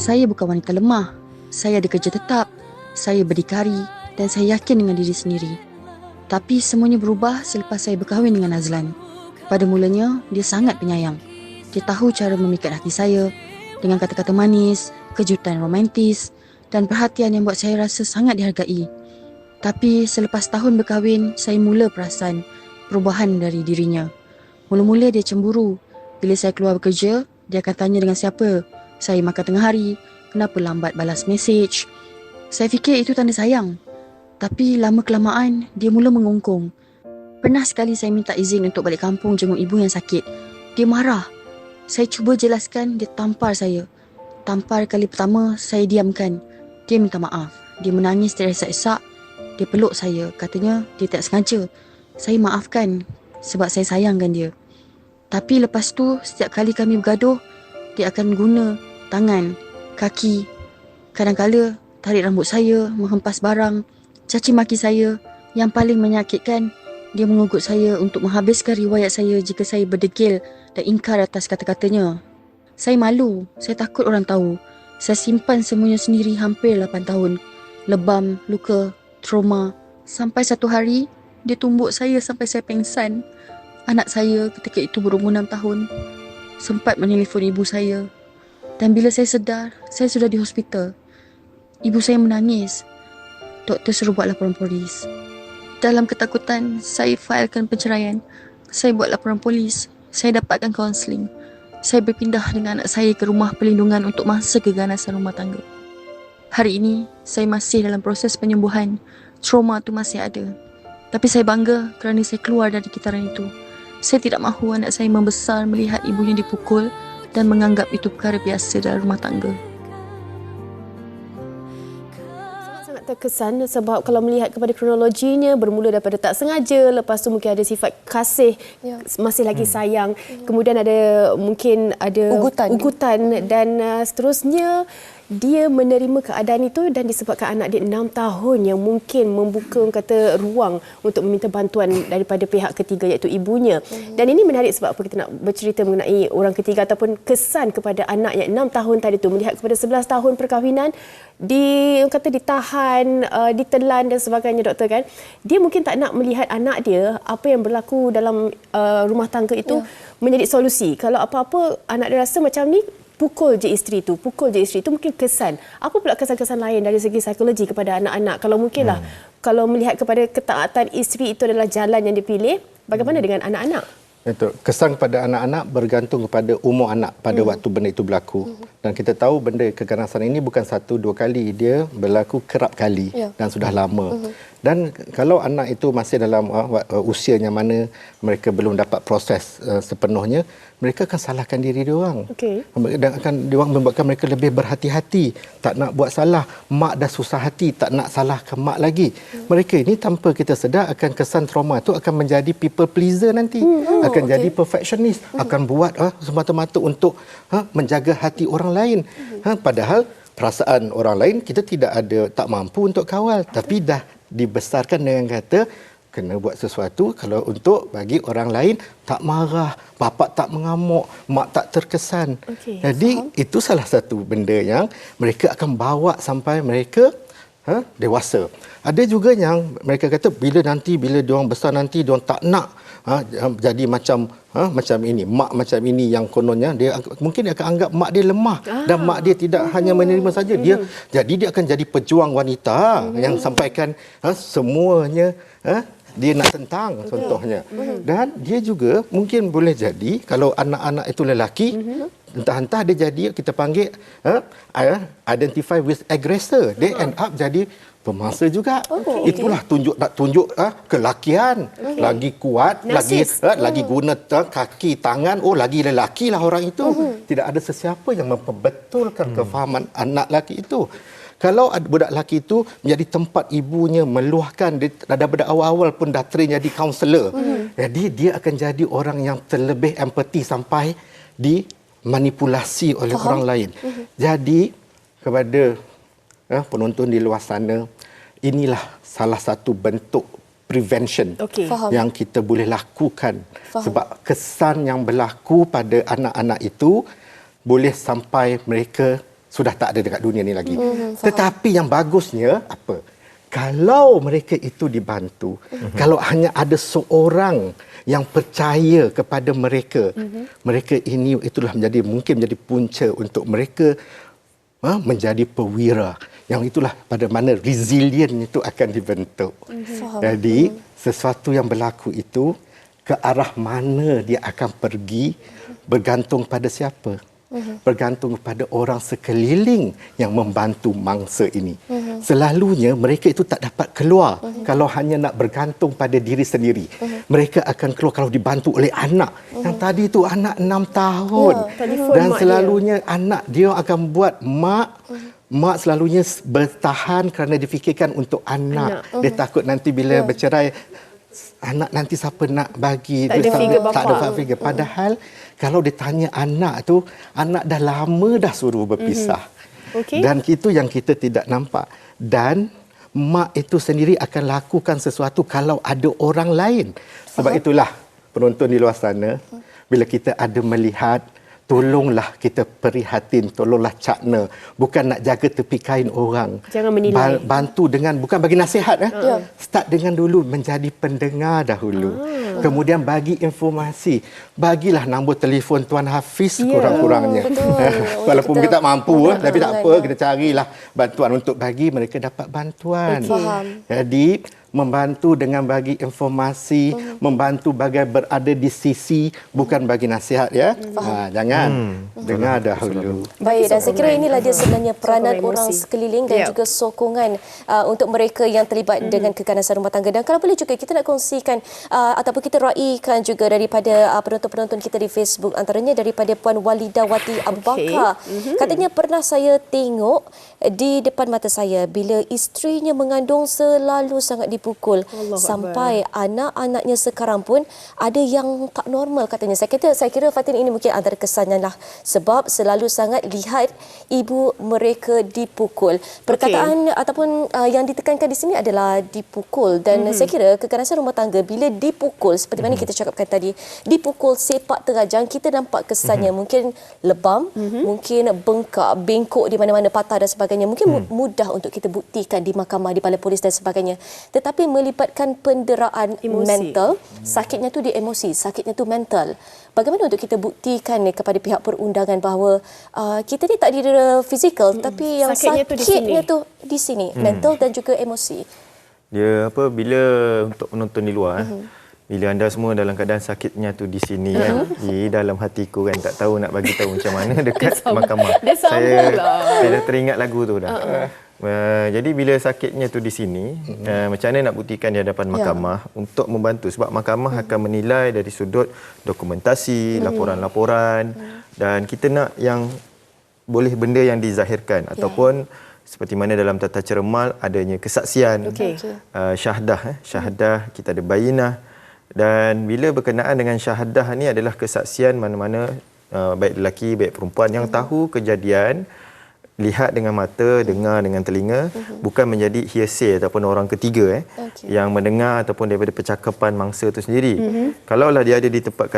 Saya bukan wanita lemah. Saya ada kerja tetap. Saya berdikari dan saya yakin dengan diri sendiri. Tapi semuanya berubah selepas saya berkahwin dengan Azlan. Pada mulanya, dia sangat penyayang. Dia tahu cara memikat hati saya dengan kata-kata manis, kejutan romantis dan perhatian yang buat saya rasa sangat dihargai. Tapi selepas tahun berkahwin, saya mula perasan perubahan dari dirinya. Mula-mula dia cemburu. Bila saya keluar bekerja, dia akan tanya dengan siapa saya makan tengah hari, kenapa lambat balas mesej. Saya fikir itu tanda sayang. Tapi lama kelamaan, dia mula mengungkung. Pernah sekali saya minta izin untuk balik kampung jenguk ibu yang sakit. Dia marah. Saya cuba jelaskan, dia tampar saya. Tampar kali pertama, saya diamkan. Dia minta maaf. Dia menangis teresak-esak. Dia peluk saya. Katanya dia tak sengaja. Saya maafkan sebab saya sayangkan dia. Tapi lepas tu, setiap kali kami bergaduh, dia akan guna tangan, kaki. Kadang-kala tarik rambut saya, menghempas barang, caci maki saya. Yang paling menyakitkan, dia mengugut saya untuk menghabiskan riwayat saya jika saya berdegil dan ingkar atas kata-katanya. Saya malu, saya takut orang tahu. Saya simpan semuanya sendiri hampir 8 tahun. Lebam, luka, trauma. Sampai satu hari, dia tumbuk saya sampai saya pengsan. Anak saya ketika itu berumur 6 tahun. Sempat menelpon ibu saya. Dan bila saya sedar, saya sudah di hospital. Ibu saya menangis. Doktor suruh buat laporan polis. Dalam ketakutan, saya failkan perceraian. Saya buat laporan polis. Saya dapatkan kaunseling. Saya berpindah dengan anak saya ke rumah perlindungan untuk masa keganasan rumah tangga. Hari ini, saya masih dalam proses penyembuhan. Trauma itu masih ada. Tapi saya bangga kerana saya keluar dari kitaran itu. Saya tidak mahu anak saya membesar melihat ibunya dipukul dan menganggap itu perkara biasa dalam rumah tangga. sangat terkesan sebab kalau melihat kepada kronologinya bermula daripada tak sengaja lepas tu mungkin ada sifat kasih Ya. masih lagi sayang kemudian ada mungkin ada Ugutan. ugutan dan uh, seterusnya dia menerima keadaan itu dan disebabkan anak dia 6 tahun yang mungkin membuka orang kata ruang untuk meminta bantuan daripada pihak ketiga iaitu ibunya. Dan ini menarik sebab apa kita nak bercerita mengenai orang ketiga ataupun kesan kepada anak yang 6 tahun tadi tu melihat kepada 11 tahun perkahwinan di orang kata ditahan, uh, ditelan dan sebagainya doktor kan. Dia mungkin tak nak melihat anak dia apa yang berlaku dalam uh, rumah tangga itu Ya. menjadi solusi. Kalau apa-apa anak dia rasa macam ni pukul je isteri tu, pukul je isteri tu mungkin kesan. Apa pula kesan-kesan lain dari segi psikologi kepada anak-anak? Kalau mungkinlah hmm. kalau melihat kepada ketaatan isteri itu adalah jalan yang dipilih, bagaimana hmm. dengan anak-anak? Itu kesan kepada anak-anak bergantung kepada umur anak pada waktu benda itu berlaku. Dan kita tahu benda keganasan ini bukan satu dua kali, dia berlaku kerap kali Ya. dan sudah lama. Dan kalau anak itu masih dalam uh, wa- uh, usianya mana mereka belum dapat proses uh, sepenuhnya, mereka akan salahkan diri dia orang. Okey. Dan akan dia orang membuatkan mereka lebih berhati-hati, tak nak buat salah. Mak dah susah hati, tak nak salahkan mak lagi. Mereka ini tanpa kita sedar akan kesan trauma itu akan menjadi people pleaser nanti. Oh, akan okey. jadi perfectionist, akan buat uh, semata-mata untuk uh, menjaga hati orang lain. Ha, padahal perasaan orang lain kita tidak ada tak mampu untuk kawal, tapi dah dibesarkan dengan kata kena buat sesuatu kalau untuk bagi orang lain tak marah, bapa tak mengamuk, mak tak terkesan. Okey, Jadi itu salah satu benda yang mereka akan bawa sampai mereka ha, dewasa. Ada juga yang mereka kata bila nanti bila diorang besar nanti diorang tak nak ha, jadi macam ha, macam ini, mak macam ini yang kononnya dia mungkin dia akan anggap mak dia lemah ah. dan mak dia tidak hanya menerima saja. Dia jadi dia akan jadi pejuang wanita yang sampaikan ha, semuanya ha, dia nak tentang contohnya. Dan dia juga mungkin boleh jadi kalau anak-anak itu lelaki entah-entah dia jadi kita panggil uh, identify with aggressor. They end up jadi pemangsa juga. Oh, Itulah tunjuk nak tunjuk ah kelakian, lagi kuat, lagi Narsis. ah, lagi guna ah, kaki, tangan, oh lagi lelaki lah orang itu. Tidak ada sesiapa yang memperbetulkan kefahaman anak lelaki itu. Kalau budak lelaki itu menjadi tempat ibunya meluahkan dia, daripada awal-awal pun dah train jadi kaunselor. Jadi dia akan jadi orang yang terlebih empati sampai dimanipulasi oleh Faham. orang lain. Jadi kepada eh, penonton di luar sana, inilah salah satu bentuk prevention Okey. Faham. yang kita boleh lakukan Faham. sebab kesan yang berlaku pada anak-anak itu boleh sampai mereka sudah tak ada dekat dunia ni lagi. Mm-hmm, Tetapi yang bagusnya apa? Kalau mereka itu dibantu, mm-hmm. kalau hanya ada seorang yang percaya kepada mereka, mm-hmm. mereka ini itulah menjadi mungkin menjadi punca untuk mereka ha, menjadi pewira. Yang itulah pada mana resilient itu akan dibentuk. Mm-hmm. Jadi sesuatu yang berlaku itu ke arah mana dia akan pergi bergantung pada siapa uh-huh. bergantung kepada orang sekeliling yang membantu mangsa ini. Uh-huh. Selalunya mereka itu tak dapat keluar uh-huh. kalau hanya nak bergantung pada diri sendiri. Uh-huh. Mereka akan keluar kalau dibantu oleh anak. Uh-huh. Yang tadi itu anak enam tahun. Yeah, Dan selalunya dia. anak dia akan buat mak uh-huh. Mak selalunya bertahan kerana difikirkan untuk anak. anak. Uh-huh. Dia takut nanti bila yeah. bercerai anak nanti siapa nak bagi tak ada figure tak ada figure. Padahal uh-huh kalau ditanya anak tu anak dah lama dah suruh berpisah. Mm-hmm. okay. dan itu yang kita tidak nampak. Dan mak itu sendiri akan lakukan sesuatu kalau ada orang lain. Sebab itulah penonton di luar sana bila kita ada melihat tolonglah kita prihatin, tolonglah cakna. Bukan nak jaga tepi kain orang. Jangan menilai. Bantu dengan, bukan bagi nasihat. Eh? Ya. Start dengan dulu menjadi pendengar dahulu. Ah. Kemudian bagi informasi. Bagilah nombor telefon Tuan Hafiz ya. kurang-kurangnya. Walaupun kita, kita tak mampu, eh, tapi tak apa. Kita carilah bantuan untuk bagi mereka dapat bantuan. Okay. Jadi, membantu dengan bagi informasi, hmm. membantu bagai berada di sisi bukan bagi nasihat ya. Hmm. Ha, jangan hmm. dengar dahulu. Baik dan saya kira inilah dia sebenarnya peranan orang sekeliling dan yeah. juga sokongan uh, untuk mereka yang terlibat hmm. dengan keganasan rumah tangga dan kalau boleh juga kita nak kongsikan uh, ataupun kita raikan juga daripada uh, penonton-penonton kita di Facebook antaranya daripada Puan Walida Wati Abu Bakar. Okay. Mm-hmm. Katanya pernah saya tengok di depan mata saya bila isterinya mengandung selalu sangat dipukul Allah sampai anak-anaknya sekarang pun ada yang tak normal katanya. Saya kata saya kira Fatin ini mungkin antara kesannya lah sebab selalu sangat lihat ibu mereka dipukul. Perkataan okay. ataupun uh, yang ditekankan di sini adalah dipukul dan mm-hmm. saya kira kekerasan rumah tangga bila dipukul seperti mana mm-hmm. kita cakapkan tadi dipukul sepak terajang kita nampak kesannya mm-hmm. mungkin lebam, mm-hmm. mungkin bengkak, bengkok di mana-mana patah dan sebagainya mungkin hmm. mudah untuk kita buktikan di mahkamah di balai polis dan sebagainya tetapi melibatkan penderaan emosi. mental hmm. sakitnya tu di emosi sakitnya tu mental bagaimana untuk kita buktikan ni kepada pihak perundangan bahawa uh, kita ni tak dira fizikal hmm. tapi yang sakitnya, sakitnya tu di sini, tu di sini hmm. mental dan juga emosi dia apa bila untuk penonton di luar hmm. Bila anda semua dalam keadaan sakitnya tu di sini kan uh-huh. di dalam hatiku kan tak tahu nak bagi tahu macam mana dekat mahkamah saya lah. saya dah teringat lagu tu dah uh-uh. Uh, jadi bila sakitnya tu di sini, uh-huh. uh, macam mana nak buktikan di hadapan ya. mahkamah yeah. untuk membantu sebab mahkamah uh-huh. akan menilai dari sudut dokumentasi, uh-huh. laporan-laporan uh-huh. dan kita nak yang boleh benda yang dizahirkan yeah. ataupun seperti mana dalam tata ceremal adanya kesaksian, okay. uh, syahdah, eh, syahdah kita ada bayinah, dan bila berkenaan dengan syahadah ni adalah kesaksian mana-mana uh, baik lelaki baik perempuan yang tahu kejadian lihat dengan mata dengar dengan telinga uh-huh. bukan menjadi hearsay ataupun orang ketiga eh okay. yang mendengar ataupun daripada percakapan mangsa itu sendiri uh-huh. kalaulah dia ada di tempat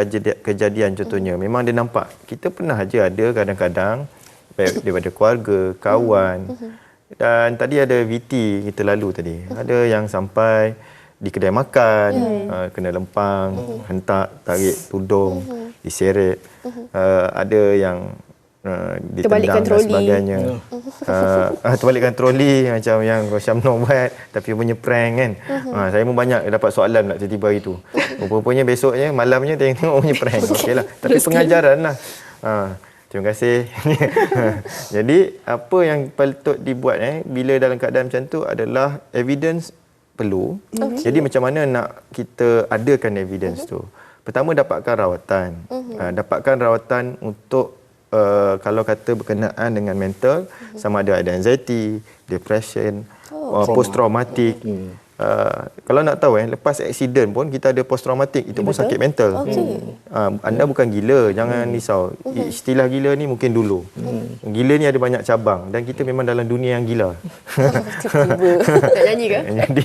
kejadian contohnya uh-huh. memang dia nampak kita pernah aja ada kadang-kadang baik daripada keluarga kawan uh-huh. dan tadi ada VT kita lalu tadi uh-huh. ada yang sampai di kedai makan mm. uh, kena lempang mm. hentak tarik tudung mm. diseret mm. uh, ada yang uh, ditendang dan sebagainya mm. uh, uh, terbalikkan troli macam yang Syamno buat tapi punya prank kan mm. uh, saya pun banyak dapat soalan nak tiba-tiba itu rupanya besoknya malamnya tengok punya prank okeylah tapi pengajaran lah uh, Terima kasih. Jadi apa yang patut dibuat eh bila dalam keadaan macam tu adalah evidence perlu. Okay. Jadi macam mana nak kita adakan evidence uh-huh. tu? Pertama dapatkan rawatan. Uh-huh. Uh, dapatkan rawatan untuk uh, kalau kata berkenaan dengan mental uh-huh. sama ada ada anxiety, depression, oh. uh, post traumatic. Uh-huh. Uh, kalau nak tahu eh lepas aksiden pun kita ada post traumatik itu pun sakit mental. Okay. Uh, anda bukan gila, jangan hmm. risau. Uh-huh. Istilah gila ni mungkin dulu. Hmm. Gila ni ada banyak cabang dan kita memang dalam dunia yang gila. Nak nyanyi ke? jadi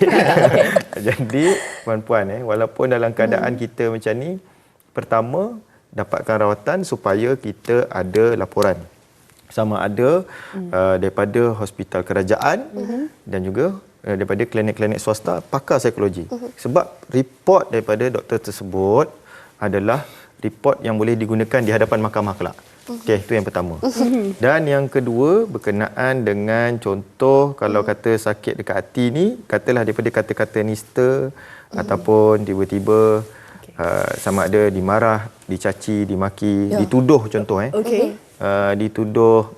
jadi puan-puan eh walaupun dalam keadaan hmm. kita macam ni pertama dapatkan rawatan supaya kita ada laporan. sama ada mm. uh, daripada hospital kerajaan mm-hmm. dan juga uh, daripada klinik-klinik swasta pakar psikologi. Mm-hmm. Sebab report daripada doktor tersebut adalah report yang boleh digunakan di hadapan mahkamah kelak. Okey, itu yang pertama. Dan yang kedua berkenaan dengan contoh kalau kata sakit dekat hati ni, katalah daripada kata-kata nista ataupun tiba-tiba uh, sama ada dimarah, dicaci, dimaki, ya. dituduh contoh eh. Okey. Uh, dituduh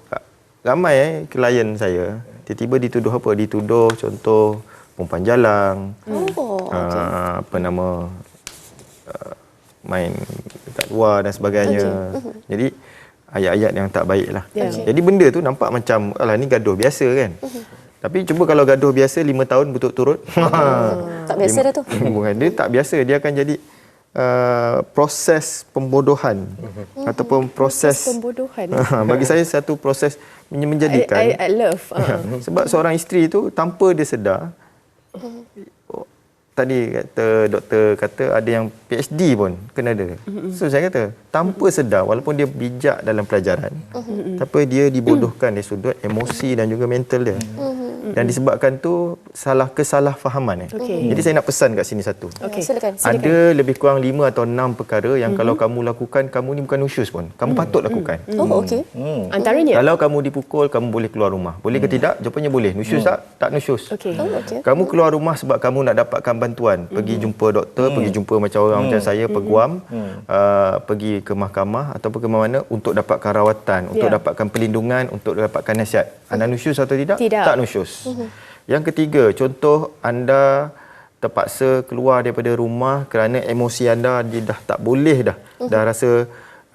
ramai eh klien saya tiba-tiba dituduh apa? Dituduh contoh perempuan jalang. Oh, okay. uh, apa nama uh, main dekat luar dan sebagainya. Okay. Jadi ayat-ayat yang tak baik lah. Yeah. Okay. Jadi benda tu nampak macam, alah ni gaduh biasa kan. Uh-huh. Tapi cuba kalau gaduh biasa lima tahun berturut-turut. Uh, tak biasa dah tu. dia tak biasa, dia akan jadi uh, proses pembodohan uh-huh. ataupun proses, proses pembodohan. bagi saya satu proses menjadikan. I, I, I love. Uh-huh. sebab seorang isteri tu tanpa dia sedar, uh-huh tadi kata doktor kata ada yang PhD pun kena ada. Mm-hmm. So saya kata tanpa sedar walaupun dia bijak dalam pelajaran mm-hmm. tapi dia dibodohkan dari sudut emosi dan juga mental dia. Mm-hmm. Dan disebabkan tu salah kesalahfahaman eh. Okay. Jadi saya nak pesan kat sini satu. Okay. Silakan, silakan. Ada lebih kurang lima atau enam perkara yang mm-hmm. kalau kamu lakukan kamu ni bukan usus pun. Kamu mm-hmm. patut lakukan. Mm-hmm. Oh okey. Mm. Antaranya kalau kamu dipukul kamu boleh keluar rumah. Boleh mm. ke tidak? Jawapannya boleh. Nusyus mm. tak? Tak nusyus. Okay. Oh, okay. Kamu keluar rumah sebab kamu nak dapatkan bantuan. Mm-hmm. Pergi jumpa doktor, mm. pergi jumpa macam orang mm. macam saya peguam, mm. uh, pergi ke mahkamah ataupun ke mana untuk dapatkan rawatan, yeah. untuk ya. dapatkan perlindungan, untuk dapatkan nasihat. Anda nusyus atau tidak? Tidak. Tak nusyus. Mm-hmm. Yang ketiga, contoh anda terpaksa keluar daripada rumah kerana emosi anda dia dah tak boleh dah. Uh-huh. Dah rasa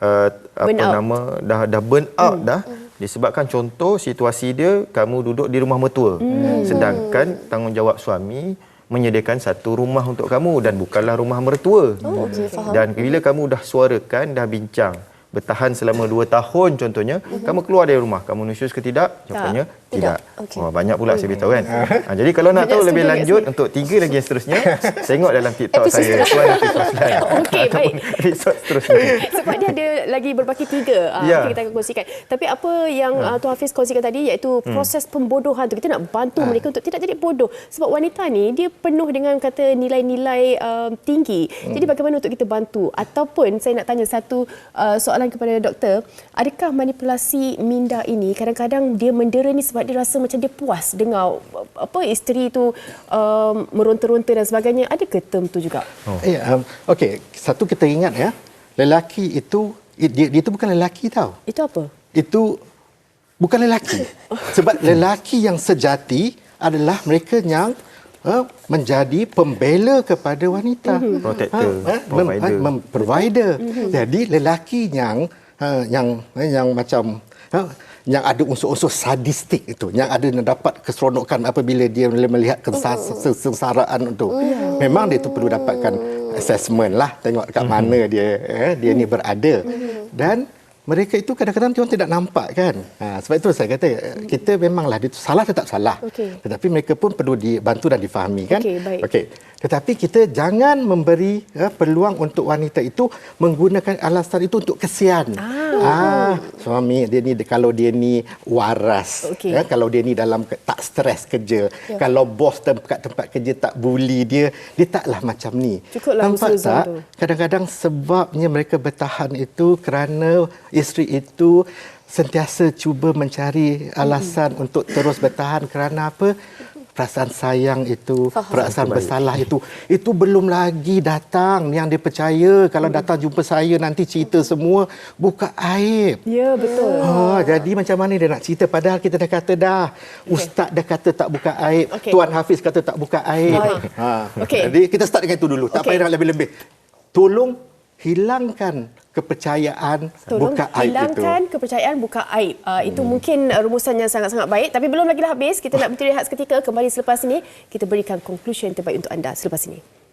uh, apa out. nama dah dah burn out uh-huh. dah. Disebabkan contoh situasi dia kamu duduk di rumah mertua. Uh-huh. Sedangkan tanggungjawab suami menyediakan satu rumah untuk kamu dan bukanlah rumah mertua. Oh, okay, Dan bila kamu dah suarakan, dah bincang, bertahan selama dua tahun contohnya, uh-huh. kamu keluar dari rumah, kamu nusyus ke tidak? Jawapannya tidak. Okay. Oh, banyak pula saya beritahu kan. ha, jadi kalau nak tahu lebih lanjut untuk tiga lagi yang seterusnya, tengok dalam TikTok saya. Tuan Okey, baik. Episod seterusnya. Sebab dia ada lagi berbaki tiga uh, ya. kita akan kongsikan. Tapi apa yang uh, Tuan Hafiz kongsikan tadi iaitu hmm. proses pembodohan tu. Kita nak bantu ha. mereka untuk tidak jadi bodoh. Sebab wanita ni dia penuh dengan kata nilai-nilai uh, tinggi. Hmm. Jadi bagaimana untuk kita bantu? Ataupun saya nak tanya satu uh, soalan kepada doktor, adakah manipulasi minda ini kadang-kadang dia mendera ni sebab sebab dia rasa macam dia puas dengar apa isteri tu um, meronta-ronta dan sebagainya? Ada ke term tu juga? Oh. ya um, okey satu kita ingat ya lelaki itu dia, dia itu bukan lelaki tau. Itu apa? Itu bukan lelaki. Sebab lelaki yang sejati adalah mereka yang uh, menjadi pembela kepada wanita. Mm-hmm. protector uh, uh, provider, mem, provider. Mm-hmm. jadi lelaki yang uh, yang yang macam uh, yang ada unsur-unsur sadistik itu yang ada dapat keseronokan apabila dia melihat kesengsaraan itu. Mm. memang dia itu perlu dapatkan assessment lah. Tengok kat mm-hmm. mana dia eh, dia ni berada. Dan mereka itu kadang-kadang dia tidak nampak kan. Ha, sebab itu saya kata kita memanglah dia salah tetap salah. Okay. Tetapi mereka pun perlu dibantu dan difahami kan. Okey, baik. Okey. Tetapi kita jangan memberi ya, peluang untuk wanita itu menggunakan alasan itu untuk kesian. Ah, ah suami dia ni kalau dia ni waras, okay. ya, kalau dia ni dalam tak stres kerja, ya. kalau bos tempat tempat kerja tak bully dia, dia taklah macam ni. Cukuplah Nampak tak? Kadang-kadang sebabnya mereka bertahan itu kerana isteri itu sentiasa cuba mencari alasan hmm. untuk terus bertahan kerana apa? Perasaan sayang itu, Faham. perasaan itu bersalah itu, itu belum lagi datang yang dia percaya kalau hmm. datang jumpa saya nanti cerita semua buka aib. Ya, betul. Oh, jadi macam mana dia nak cerita padahal kita dah kata dah. Okay. Ustaz dah kata tak buka aib, okay. Tuan Hafiz kata tak buka aib. Ha. Okay. Jadi kita start dengan itu dulu. Tak okay. payah nak lebih-lebih. Tolong hilangkan kepercayaan Tolong buka aib hilangkan itu. kepercayaan buka aib. Uh, hmm. Itu mungkin uh, rumusan yang sangat-sangat baik. Tapi belum lagi dah habis. Kita nak berhenti rehat seketika. Kembali selepas ini, kita berikan conclusion terbaik untuk anda selepas ini.